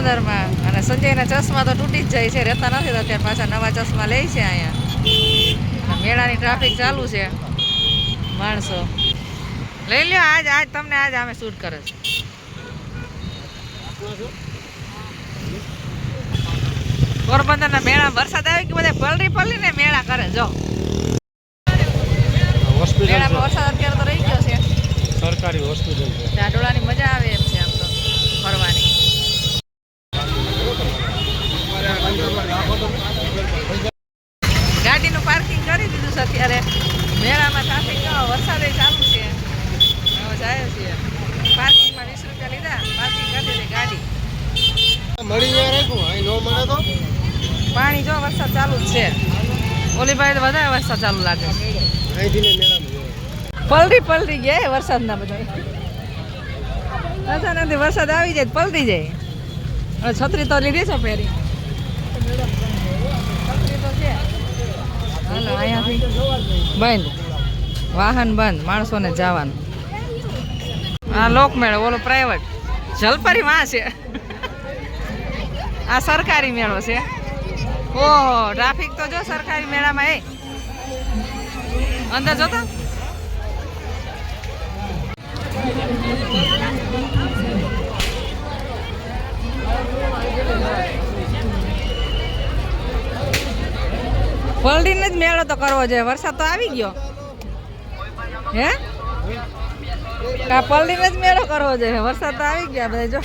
પોરબંદરમાં અને સંજયના ચશ્મા તો તૂટી જ જાય છે રહેતા નથી તો અત્યારે પાછા નવા ચશ્મા લે છે અહીંયા. મેળાની ટ્રાફિક ચાલુ છે માણસો. લઈ લ્યો આજ આજ તમને આજ અમે શૂટ કરે છે. પોરબંદરના મેળા વરસાદ આવે કે બધા પલરી પલરી ને મેળા કરે? જો. મેળામાં વરસાદ અત્યારે તો રહી ગયો છે. સરકારી હોસ્પિટલ છે. ઢાઢોળાની મજા આવે એમ છે આમ તો ફરવાની ગાડીનું પાર્કિંગ કરી દીધું છે અત્યારે મેળામાં ટ્રાફિક વરસાદે ચાલુ છે હવે જાય છીએ પાર્કિંગમાં વીસ રૂપિયા લીધા પાર્કિંગ કરી દીધી ગાડી મળી જાય રાખ્યું અહીં નો મળે તો? પાણી જો વરસાદ ચાલુ જ છે. ઓલી ભાઈ વધારે વરસાદ ચાલુ લાગે. ને. પલટી પલટી ગયા હે વરસાદના બધા અચાનક વરસાદ આવી જાય પલટી જાય. હવે છત્રી તો લીધી છે પહેરી. બંધ. વાહન બંધ માણસોને જવાનું. આ લોકમેળો ઓલો પ્રાઇવેટ જલપરી માં છે. આ સરકારી મેળો છે. ઓહો ટ્રાફિક તો જો સરકારી મેળામાં, એ. અંદર જોતો પલડીને જ મેળો તો કરવો જોઈએ. વરસાદ તો આવી ગયો. હે? આ પલડીને જ મેળો કરવો જોઈએ. વરસાદ તો આવી ગયા બધા, જો.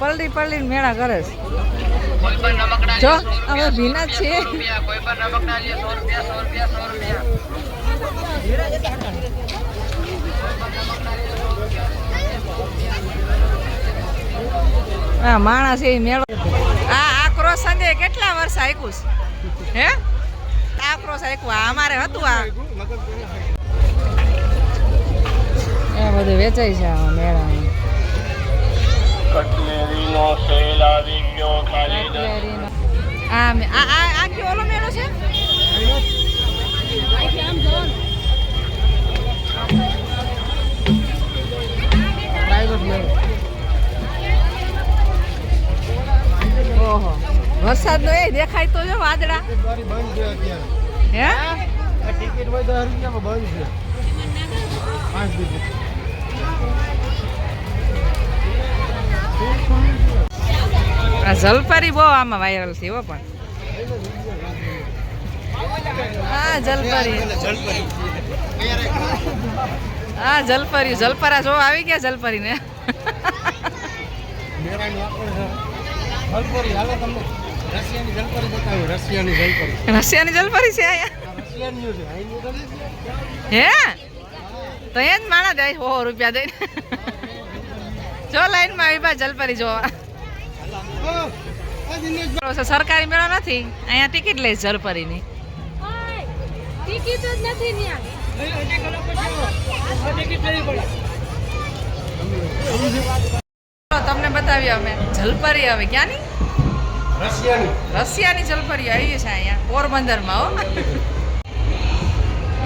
પલડી પલડી મેળા કરે છે. જો અમે ભીના છીએ. હા માણસ એ મેળો. આ આ ક્રોસ સંજય કેટલા વર્ષ આયકું હે? આ ક્રોસ આપ્યું આ અમારે હતું આ. એ બધું વેચાય છે આ મેળામાં. કટલેરીનો સેલ આવી ગયો ખાલી. આ આ આ કયો મેળો છે? ઓહો. વરસાદ નો એ દેખાય તો જો વાદળા. હે? ટિકિટ હોય તો રૂપિયામાં બંધ છે. પાંચ ટિકિટ આ જલપરી બહુ આમાં વાયરલ હો પણ. હા, જલપરી. હા, જલપરી. જલપરા જો આવી ગયા જલપરી ને રશિયાની જલપરી છે. હે? તો એ જ માણા દે સો રૂપિયા દઈને. જો લાઈનમાં આવી બા જલપરી જોવા. હા, સરકારી મેળો નથી અહીંયા ટિકિટ લઈશ જલપરીની. ટિકિટ જ નથી તમને બતાવી અમે જલપરી હવે ક્યાંની? રશિયાની. રશિયાની જલપરી આવી છે અહીંયા પોરબંદરમાં હો.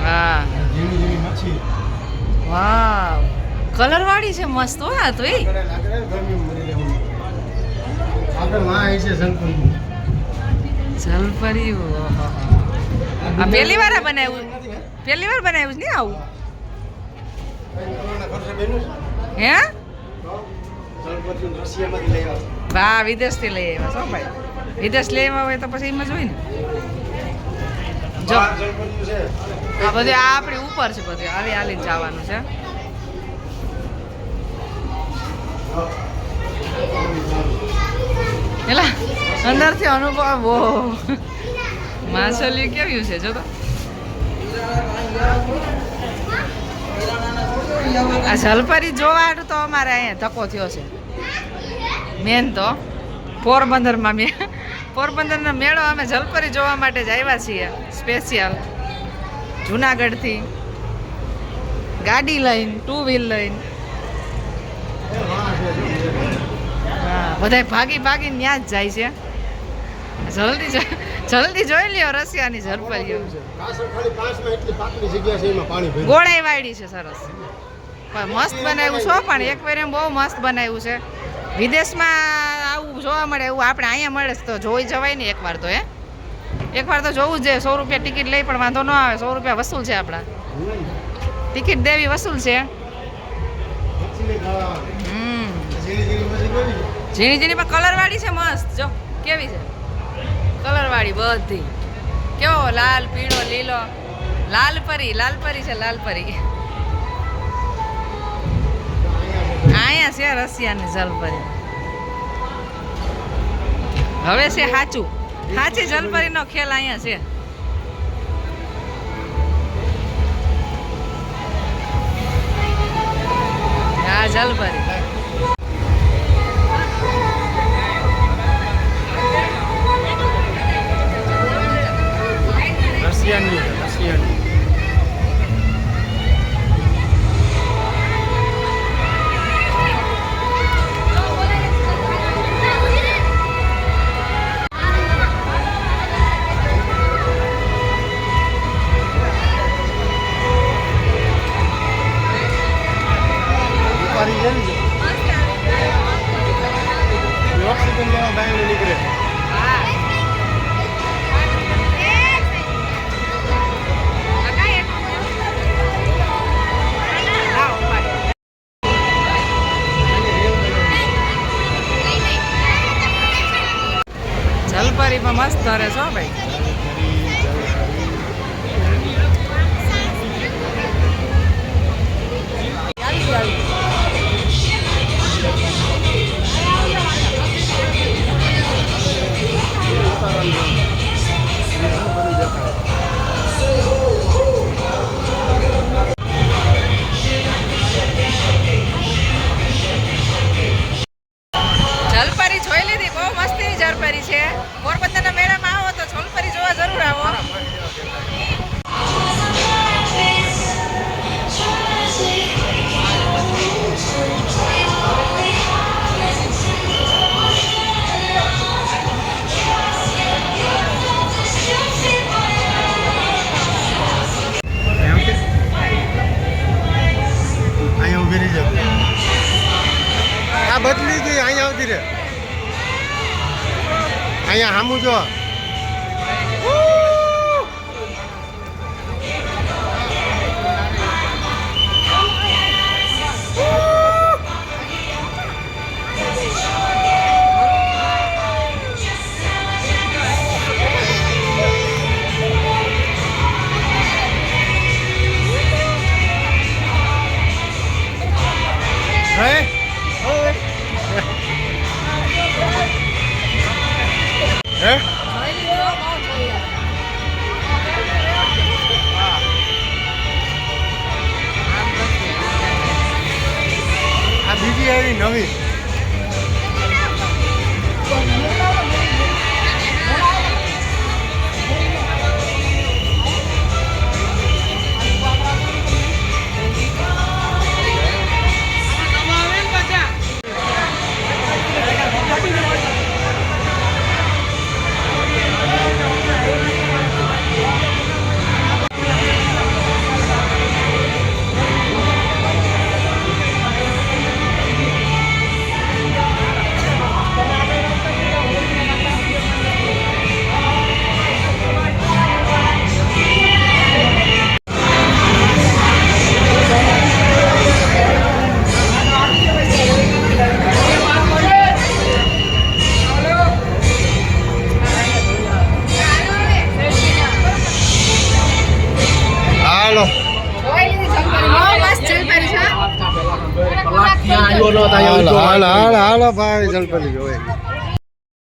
હા ઝીણી ઝીણી વાળી છે મસ્ત હો આ તો એ. જલપરી આ પહેલી વાર બનાવ્યું? પહેલી વાર બનાવ્યું છે ને આવું? હે? વાહ વિદેશથી લઈ આવ્યા છો ભાઈ. વિદેશ લઈ આવ્યા હોય તો પછી એમ જ હોય ને. જો. આ બધું આ આપણી ઉપર છે બધું. આવી હાલી જવાનું છે. એલા, અંદરથી અનુભવ બહુ. માછલીઓ કેવી છે, જો તો. આ જલપરી જોવા તો અમારે અહીંયા ધક્કો થયો છે. મેન તો પોરબંદરમાં મેં પોરબંદરનો મેળો અમે જલપરી જોવા માટે જ આવ્યા છીએ સ્પેશિયલ જુનાગઢથી. ગાડી લઈને ટુ વ્હીલ લઈને. હા બધાય ભાગી ભાગીને ત્યાં જ જાય છે. જલ્દી જલ્દી જોઈ લ્યો રશિયાની ભર્યું ગોળાઈ વાળી છે સરસ. મસ્ત બનાવ્યું છો પણ એક વાર એમ બહુ મસ્ત બનાવ્યું છે. વિદેશમાં આવું જોવા મળે એવું આપણે અહીંયા મળે તો જોઈ જવાય ને એકવાર તો, હે? એકવાર તો જોવું જ જોઈએ. સો રૂપિયા ટિકિટ લઈ પણ વાંધો ન આવે. સો રૂપિયા વસૂલ છે આપણા. ટિકિટ દેવી વસૂલ છે. હમ. ઝીણી ઝીણી, પણ કલરવાળી છે મસ્ત, જો. કેવી છે? કલરવાળી બધી. કેવો? લાલ, પીળો, લીલો. લાલ પરી લાલ પરી છે, લાલ પરી. અહીંયા છે રશિયાની જલપરી હવે છે સાચું સાચી જલપરીનો ખેલ અહીંયા છે. આ જલપરી અહીંયા સામું જો હે હાલો હાલો હાલો હાલો ભાઈ જલપરી જોઈ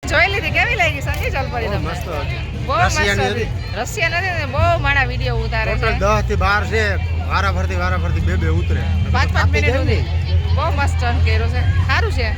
જોઈ લીધી કેવી લાગી સંજય જલપરી તમને મસ્ત હતી. બહુ મસ્ત રશિયાની હતી. રશિયા નથી ને બહુ મારા વીડિયો ઉતારે ટોટલ છે. દસથી બાર છે. વારા ફરતી વારા ફરતી બે બે ઉતરે. પાંચ પાંચ મિનિટ સુધી. બહુ મસ્ત ટર્ન કર્યો છે. સારું છે.